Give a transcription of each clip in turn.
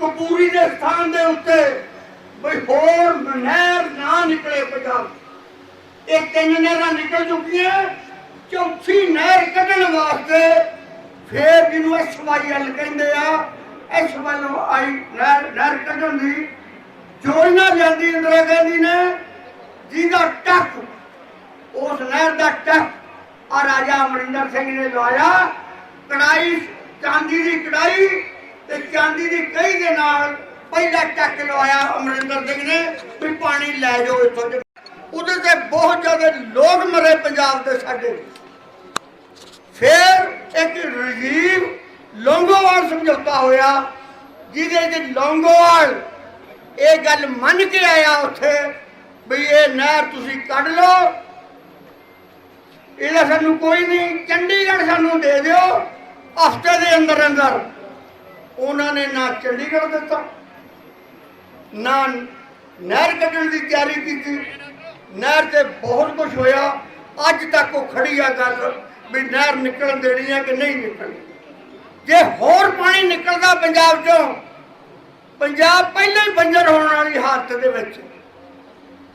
ਕਪੂਰੀ ਦੇ ਸਥਾਨ ਦੇ ਉੱਤੇ ਬਈ ਹੋਰ ਨਹਿਰ ਨਾ ਨਿਕਲੇ ਪੰਜਾਬ ਇਹ ਤਿੰਨ ਨਹਿਰਾਂ ਨਿਕਲ ਚੁੱਕੀਆਂ, ਚੌਥੀ ਨਹਿਰ ਕੱਢਣ ਵਾਸਤੇ ਫੇਰ ਜਿਹਨੂੰ ਐਸਵਾਈਐਲ ਕਹਿੰਦੇ ਆ, ਐਸ ਆਈ ਨਹਿਰ ਕੱਢਣ ਦੀ ਯੋਜਨਾ ਲਿਆਂਦੀ ਇੰਦਰਾ ਗਾਂਧੀ ਨੇ, ਜਿਹਦਾ ਟੱਕ, ਉਸ ਨਹਿਰ ਦਾ ਟੱਕ ਆ ਰਾਜਾ ਅਮਰਿੰਦਰ ਸਿੰਘ ਨੇ ਲਾਇਆ। ਕੜਾਈ, ਚਾਂਦੀ ਦੀ ਕੜਾਈ ਤੇ ਚਾਂਦੀ ਦੀ ਕਹੀ ਦੇ ਨਾਲ ਪਹਿਲਾ ਟੱਕ ਲਵਾਇਆ ਅਮਰਿੰਦਰ ਸਿੰਘ ਨੇ ਵੀ ਪਾਣੀ ਲੈ ਜਾਓ ਇੱਥੋਂ ਦੇ ਉਹਦੇ ਤੇ ਬਹੁਤ ਜ਼ਿਆਦਾ ਲੋਕ ਮਰੇ ਪੰਜਾਬ ਦੇ ਸਾਡੇ। ਫਿਰ ਇੱਕ ਰਜੀਵ ਲੌਂਗੋਵਾਲ ਸਮਝੌਤਾ ਹੋਇਆ, ਜਿਹਦੇ ਵਿੱਚ ਲੌਂਗੋਵਾਲ ਇਹ ਗੱਲ ਮੰਨ ਕੇ ਆਇਆ ਉੱਥੇ ਵੀ ਇਹ ਨਹਿਰ ਤੁਸੀਂ ਕੱਢ ਲਓ। ਇਹਦਾ ਸਾਨੂੰ ਕੋਈ ਨਹੀਂ, ਚੰਡੀਗੜ੍ਹ ਸਾਨੂੰ ਦੇ ਦਿਓ, ਹਫ਼ਤੇ ਦੇ ਅੰਦਰ ਅੰਦਰ ਉਹਨਾਂ ਨੇ ਨਾ ਚੰਡੀਗੜ੍ਹ ਦਿੱਤਾ, ਨਾ ਨਹਿਰ ਕੱਢਣ ਦੀ ਤਿਆਰੀ ਕੀਤੀ। ਨਹਿਰ ਤੇ ਬਹੁਤ ਕੁਝ ਹੋਇਆ। ਅੱਜ ਤੱਕ ਉਹ ਖੜੀ ਆ ਗੱਲ ਵੀ ਨਹਿਰ ਨਿਕਲਣ ਦੇਣੀ ਹੈ ਕਿ ਨਹੀਂ ਨਿਕਲਣੀ। ਜੇ ਹੋਰ ਪਾਣੀ ਨਿਕਲਦਾ ਪੰਜਾਬ ਚੋਂ, ਪੰਜਾਬ ਪਹਿਲਾਂ ਹੀ ਬੰਜਰ ਹੋਣ ਵਾਲੀ ਹਾਲਤ ਦੇ ਵਿੱਚ।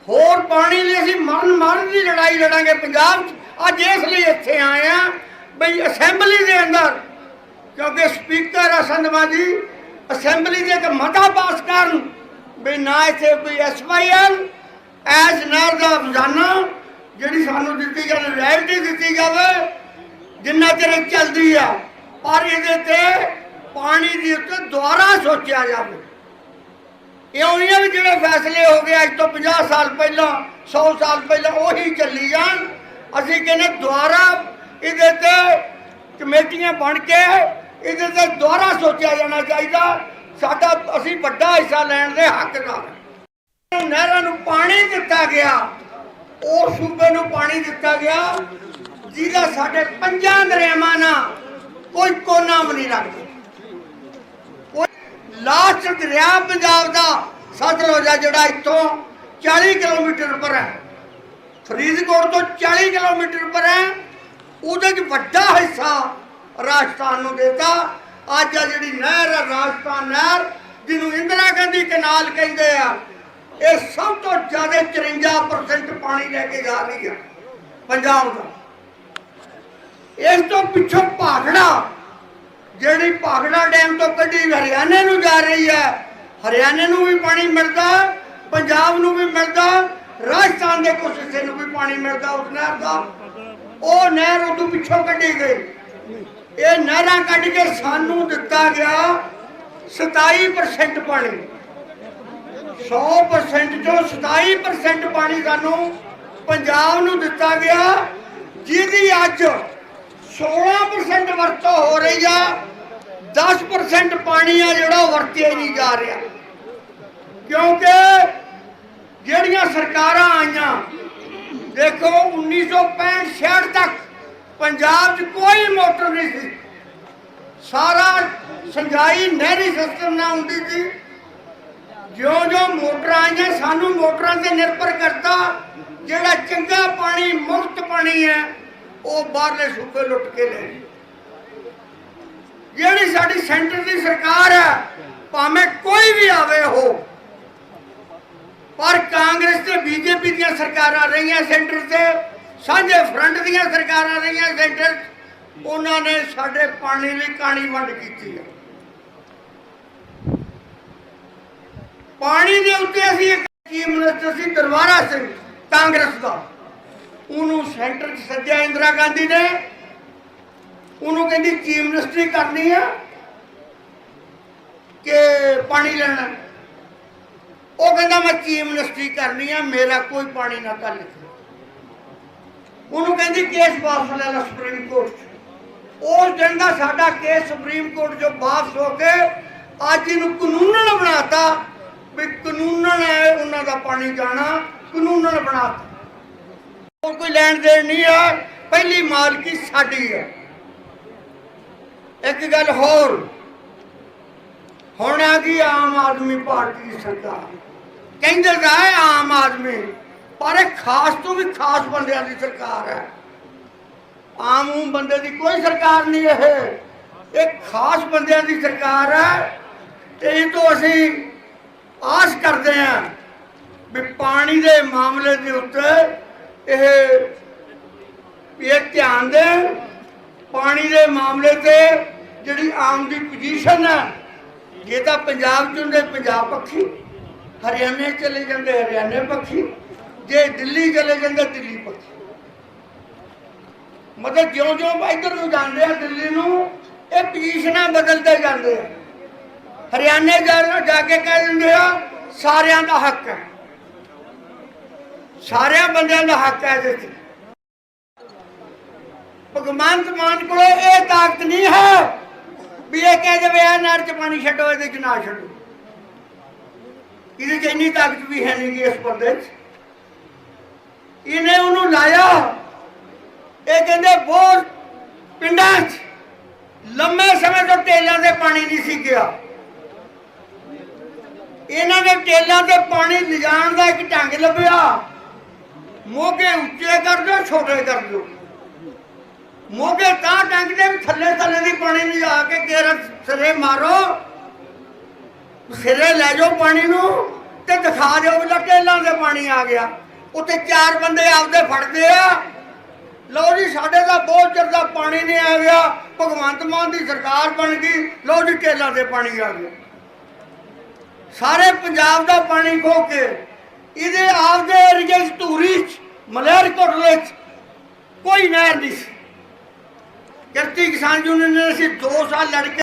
ਹੋਰ ਪਾਣੀ ਲਈ ਅਸੀਂ ਮਰਨ ਮਰਨ ਦੀ ਲੜਾਈ ਲੜਾਂਗੇ। ਪੰਜਾਬ 'ਚ ਅੱਜ ਇਸ ਲਈ ਇੱਥੇ ਆਏ ਆ ਬਈ ਅਸੈਂਬਲੀ ਦੇ ਅੰਦਰ ਕਿਉਂਕਿ ਸਪੀਕਰ ਆ ਸੰਧਵਾਜੀ ਅਸੈਂਬਲੀ ਦੇ ਇੱਕ ਮਤਾ ਪਾਸ ਕਰਨ ਵੀ ਨਾ ਇੱਥੇ ਕੋਈ ਐਸਵਾਈਐਲ ਐਸ ਨਰ ਦਾ ਰੋਜ਼ਾਨਾ ਜਿਹੜੀ ਸਾਨੂੰ ਦਿੱਤੀ ਜਾਵੇ ਰੈਲਟੀ ਦਿੱਤੀ ਜਾਵੇ, ਜਿੰਨਾ ਚਿਰ ਚੱਲਦੀ ਆ, ਪਰ ਇਹਦੇ ਤੇ ਪਾਣੀ ਦੀ ਉੱਤੇ ਦੁਬਾਰਾ ਸੋਚਿਆ ਜਾਵੇ। ਇਹ ਉਹਨੀਆਂ ਵੀ ਜਿਹੜੇ ਫੈਸਲੇ ਹੋ ਗਏ ਅੱਜ ਤੋਂ 50 ਸਾਲ ਪਹਿਲਾਂ 100 ਸਾਲ ਪਹਿਲਾਂ, ਉਹੀ ਚੱਲੀ ਜਾਣ। ਅਸੀਂ ਕਹਿੰਦੇ ਦੁਬਾਰਾ ਇਹਦੇ ਤੇ ਕਮੇਟੀਆਂ ਬਣ ਕੇ ਇਹਦੇ ਤੇ ਦੁਬਾਰਾ ਸੋਚਿਆ ਜਾਣਾ ਚਾਹੀਦਾ। ਸਾਡਾ ਅਸੀਂ ਵੱਡਾ ਹਿੱਸਾ ਲੈਣ ਦੇ ਹੱਕਦਾਰ ਹਾਂ। ਨਹਿਰਾਂ ਨੂੰ ਪਾਣੀ ਦਿੱਤਾ ਗਿਆ। ਉਹ ਸੂਬੇ ਨੂੰ ਪਾਣੀ ਦਿੱਤਾ ਗਿਆ, ਜਿਹਦਾ ਸਾਡੇ ਪੰਜਾਂ ਦਰਿਆਵਾਂ ਨਾਲ ਕੋਈ ਕੋਨਾ ਵੀ ਨਹੀਂ ਲੱਗਦਾ। ਕੋਈ ਲਾਸਟ ਦਰਿਆ ਪੰਜਾਬ ਦਾ ਸਤਲੁਜ ਜਿਹੜਾ ਇੱਥੋਂ 40 ਕਿਲੋਮੀਟਰ ਪਰ ਹੈ। ਫਰੀਦਕੋਟ ਤੋਂ 40 ਕਿਲੋਮੀਟਰ ਪਰ ਹੈ। ਉਹਦੇ 'ਚ ਵੱਡਾ ਹਿੱਸਾ ਰਾਜਸਥਾਨ ਨੂੰ ਦਿੱਤਾ। ਅੱਜ ਆ ਜਿਹੜੀ ਨਹਿਰ ਹੈ ਰਾਜਸਥਾਨ ਨਹਿਰ, ਜਿਹਨੂੰ ਇੰਦਰਾ ਗਾਂਧੀ ਕਨਾਲ ਕਹਿੰਦੇ ਆ, ਇਹ ਸਭ ਤੋਂ ਜ਼ਿਆਦਾ 54% ਪਾਣੀ ਲੈ ਕੇ ਜਾ ਰਹੀ ਹੈ ਪੰਜਾਬ ਦਾ। ਇਸ ਤੋਂ ਪਿੱਛੋਂ ਭਾਖੜਾ, ਜਿਹੜੀ ਭਾਖੜਾ ਡੈਮ ਤੋਂ ਕੱਢੀ ਹਰਿਆਣੇ ਨੂੰ ਜਾ ਰਹੀ ਹੈ ਹਰਿਆਣੇ ਨੂੰ ਵੀ ਪਾਣੀ ਮਿਲਦਾ, ਪੰਜਾਬ ਨੂੰ ਵੀ ਮਿਲਦਾ, ਰਾਜਸਥਾਨ ਦੇ ਕੁਝ ਹਿੱਸੇ ਨੂੰ ਵੀ ਪਾਣੀ ਮਿਲਦਾ ਉਸ ਨਹਿਰ ਦਾ। ਉਹ ਨਹਿਰ ਉਦੋਂ ਪਿੱਛੋਂ ਕੱਢੀ ਗਈ। ਇਹ ਨਹਿਰਾਂ ਕੱਢ ਕੇ ਸਾਨੂੰ ਦਿੱਤਾ ਗਿਆ 27% ਪਾਣੀ। 100% ਚੋਂ 27% ਪਾਣੀ ਸਾਨੂੰ ਪੰਜਾਬ ਨੂੰ ਦਿੱਤਾ ਗਿਆ, ਜਿਹਦੀ ਅੱਜ 16% ਵਰਤੋਂ ਹੋ ਰਹੀ ਆ 10% ਪਾਣੀ ਆ ਜਿਹੜਾ ਉਹ ਵਰਤਿਆ ਨਹੀਂ ਜਾ ਰਿਹਾ। ਕਿਉਂਕਿ ਜਿਹੜੀਆਂ ਸਰਕਾਰਾਂ ਆਈਆਂ, ਦੇਖੋ 1965 66 ਤੱਕ ਪੰਜਾਬ 'ਚ ਕੋਈ ਮੋਟਰ ਨਹੀਂ ਸੀ। ਸਾਰਾ ਸਿੰਜਾਈ ਨਹਿਰੀ ਸਿਸਟਮ ਨਾਲ ਹੁੰਦੀ ਸੀ। ਜਿਉਂ ਜਿਉਂ ਮੋਟਰਾਂ ਆਈਆਂ, ਸਾਨੂੰ ਮੋਟਰਾਂ ਤੇ ਨਿਰਭਰ ਕਰਤਾ ਜਿਹੜਾ ਚੰਗਾ ਪਾਣੀ, ਮੁਫਤ ਪਾਣੀ ਹੈ, ਉਹ ਬਾਹਰਲੇ ਸੂਬੇ ਲੁੱਟ ਕੇ ਲੈ ਗਏ। ਜਿਹੜੀ ਸਾਡੀ ਸੈਂਟਰ ਦੀ ਸਰਕਾਰ ਹੈ, ਭਾਵੇਂ ਕੋਈ ਵੀ ਆਵੇ ਹੋ ਪਰ ਕਾਂਗਰਸ ਤੇ ਬੀਜੇਪੀ ਦੀਆਂ ਸਰਕਾਰਾਂ ਰਹੀਆਂ ਸੈਂਟਰ ਤੇ ਸਾਂਝੇ ਫਰੰਟ ਦੀਆਂ ਸਰਕਾਰਾਂ ਰਹੀਆਂ ਸੈਂਟਰ, ਉਹਨਾਂ ਨੇ ਸਾਡੇ ਪਾਣੀ ਲਈ ਕਾਣੀ ਵੰਡ ਕੀਤੀ ਹੈ ਪਾਣੀ ਦੇ ਉੱਤੇ ਅਸੀਂ ਇੱਕ ਚੀਫ ਮਿਨਿਸਟਰ ਸੀ, ਦਰਬਾਰਾ ਸਿੰਘ, ਕਾਂਗਰਸ ਦਾ। ਉਹਨੂੰ ਸੈਂਟਰ 'ਚ ਸੱਦਿਆ ਇੰਦਰਾ ਗਾਂਧੀ ਨੇ। ਉਹਨੂੰ ਕਹਿੰਦੀ ਚੀਫ ਮਿਨਿਸਟਰੀ ਕਰਨੀ ਆ ਕਿ ਪਾਣੀ ਲੈਣਾ। ਉਹ ਕਹਿੰਦਾ ਮੈਂ ਚੀਫ ਮਿਨਿਸਟਰੀ ਕਰਨੀ ਆ, ਮੇਰਾ ਕੋਈ ਪਾਣੀ ਨਾ ਕਰ ਲਿਖੋ ਉਹਨੂੰ ਕਹਿੰਦੀ ਕੇਸ ਵਾਪਸ ਲੈ ਲੈ ਸੁਪਰੀਮ ਕੋਰਟ 'ਚ। ਉਸ ਦਿਨ ਦਾ ਸਾਡਾ ਕੇਸ ਸੁਪਰੀਮ ਕੋਰਟ 'ਚੋਂ ਵਾਪਸ ਹੋ ਕੇ ਅੱਜ ਇਹਨੂੰ ਕਾਨੂੰਨਨ ਬਣਾਤਾ ਵੀ ਕਾਨੂੰਨਨ ਹੈ ਉਹਨਾਂ ਦਾ ਪਾਣੀ ਜਾਣਾ, ਕਾਨੂੰਨਨ ਬਣਾਤਾ। ਹੋਰ ਕੋਈ ਲੈਣ ਦੇਣ ਨਹੀਂ ਹੈ ਪਹਿਲੀ ਮਾਲਕੀ ਸਾਡੀ ਹੈ ਇੱਕ ਗੱਲ ਹੋਰ, ਹੁਣ ਆ ਗਈ ਆਮ ਆਦਮੀ ਪਾਰਟੀ ਦੀ ਸਰਕਾਰ। ਕਹਿੰਦੇ ਤਾਂ ਆਮ ਆਦਮੀ। ਪਰ ਇਹ ਖਾਸ ਤੋਂ ਵੀ ਖਾਸ ਬੰਦਿਆਂ ਦੀ ਸਰਕਾਰ ਹੈ। ਆਮ ਊਮ ਬੰਦੇ ਦੀ ਕੋਈ ਸਰਕਾਰ ਨਹੀਂ ਇਹ। ਇਹ ਖਾਸ ਬੰਦਿਆਂ ਦੀ ਸਰਕਾਰ ਹੈ ਤੇ ਇਹ ਤੋਂ ਅਸੀਂ ਆਸ ਕਰਦੇ ਹਾਂ ਵੀ ਪਾਣੀ ਦੇ ਮਾਮਲੇ ਦੇ ਉੱਤੇ ਇਹ ਇਹ ਧਿਆਨ ਦੇਣ। ਪਾਣੀ ਦੇ ਮਾਮਲੇ ਤੇ ਜਿਹੜੀ ਆਮ ਦੀ ਪੋਜੀਸ਼ਨ ਹੈ, ਜੇ ਤਾਂ ਪੰਜਾਬ ਚ ਹੁੰਦੇ, ਪੰਜਾਬ ਪੱਖੀ, ਹਰਿਆਣੇ ਚਲੇ ਜਾਂਦੇ, ਹਰਿਆਣੇ ਪੱਖੀ। ਜੇ ਦਿੱਲੀ ਚਲੇ ਜਾਂਦੇ ਦਿੱਲੀ ਪੱਖੀ ਮਤਲਬ ਜਿਉਂ ਜਿਉਂ ਇੱਧਰ ਨੂੰ ਜਾਂਦੇ ਆ ਦਿੱਲੀ ਨੂੰ, ਇਹ ਪੋਜੀਸ਼ਨਾਂ ਬਦਲਦੇ ਜਾਂਦੇ ਆ। ਹਰਿਆਣੇ ਜਾ ਕੇ ਕਹਿ ਦਿੰਦੇ ਆ ਸਾਰਿਆਂ ਦਾ ਹੱਕ ਹੈ। ਸਾਰਿਆਂ ਬੰਦਿਆਂ ਦਾ ਹੱਕ ਹੈ ਇਹਦੇ 'ਚ। ਭਗਵੰਤ ਮਾਨ ਕੋਲ ਇਹ ਤਾਕਤ ਨਹੀਂ ਹੈ ਵੀ ਇਹ ਕਹਿ ਦੇਵੇ ਆ ਨਰ 'ਚ ਪਾਣੀ ਛੱਡੋ, ਇਹਦੇ 'ਚ ਨਾ ਛੱਡੋ। ਇਹਦੇ 'ਚ ਇੰਨੀ ਤਾਕਤ ਵੀ ਹੈ ਨਹੀਂ ਇਸ ਬੰਦੇ 'ਚ। ਇਹਨੇ ਉਹਨੂੰ ਲਾਇਆ। ਇਹ ਕਹਿੰਦੇ ਬਹੁਤ ਪਿੰਡਾਂ 'ਚ ਲੰਮੇ ਸਮੇਂ ਤੋਂ ਟੇਲਾਂ ਦੇ ਪਾਣੀ ਨਹੀਂ ਸੀ ਗਿਆ। ਇਹਨਾਂ ਦੇ ਟੇਲਾਂ ਤੇ ਪਾਣੀ ਲਿਜਾਣ ਦਾ ਇੱਕ ਢੰਗ ਲੱਭਿਆ। ਮੋਗੇ ਉੱਚੇ ਕਰ ਦਿਓ, ਛੋਟੇ ਕਰ ਦਿਓ। ਮੋਗੇ ਤਾਂ ਟੰਗ ਦੇ ਥੱਲੇ ਥੱਲੇ ਦੀ ਪਾਣੀ ਲਿਜਾ ਕੇ ਕੇਰ ਸਿਰੇ ਮਾਰੋ। ਸਿਰੇ ਲੈ ਜਾਓ ਪਾਣੀ ਨੂੰ ਤੇ ਦਿਖਾ ਦਿਓ ਵੀ ਲੈ ਟੇਲਾਂ ਦੇ ਪਾਣੀ ਆ ਗਿਆ। ਉੱਤੇ ਚਾਰ ਬੰਦੇ ਆਪਦੇ ਫੜਦੇ ਆ। ਲਓ ਜੀ, ਸਾਡੇ ਦਾ ਬਹੁਤ ਚਿਰ ਦਾ ਪਾਣੀ ਨਹੀਂ ਆ ਗਿਆ। ਭਗਵੰਤ ਮਾਨ ਦੀ ਸਰਕਾਰ ਬਣ ਗਈ। ਲਓ ਜੀ ਟੇਲਾਂ ਤੇ ਪਾਣੀ ਆ ਗਿਆ ਸਾਰੇ ਪੰਜਾਬ ਦਾ ਪਾਣੀ ਖੋ ਕੇ, ਇਹਦੇ ਆਪਦੇ ਏਰੀਏ 'ਚ, ਧੂਰੀ 'ਚ ਮਲੇਰਕੋਟਲੇ 'ਚ ਕੋਈ ਨਹਿਰ ਨਹੀਂ ਸੀ। ਕਿਰਤੀ ਕਿਸਾਨ ਯੂਨੀਅਨ ਨੇ ਅਸੀਂ 2 ਸਾਲ ਲੜ ਕੇ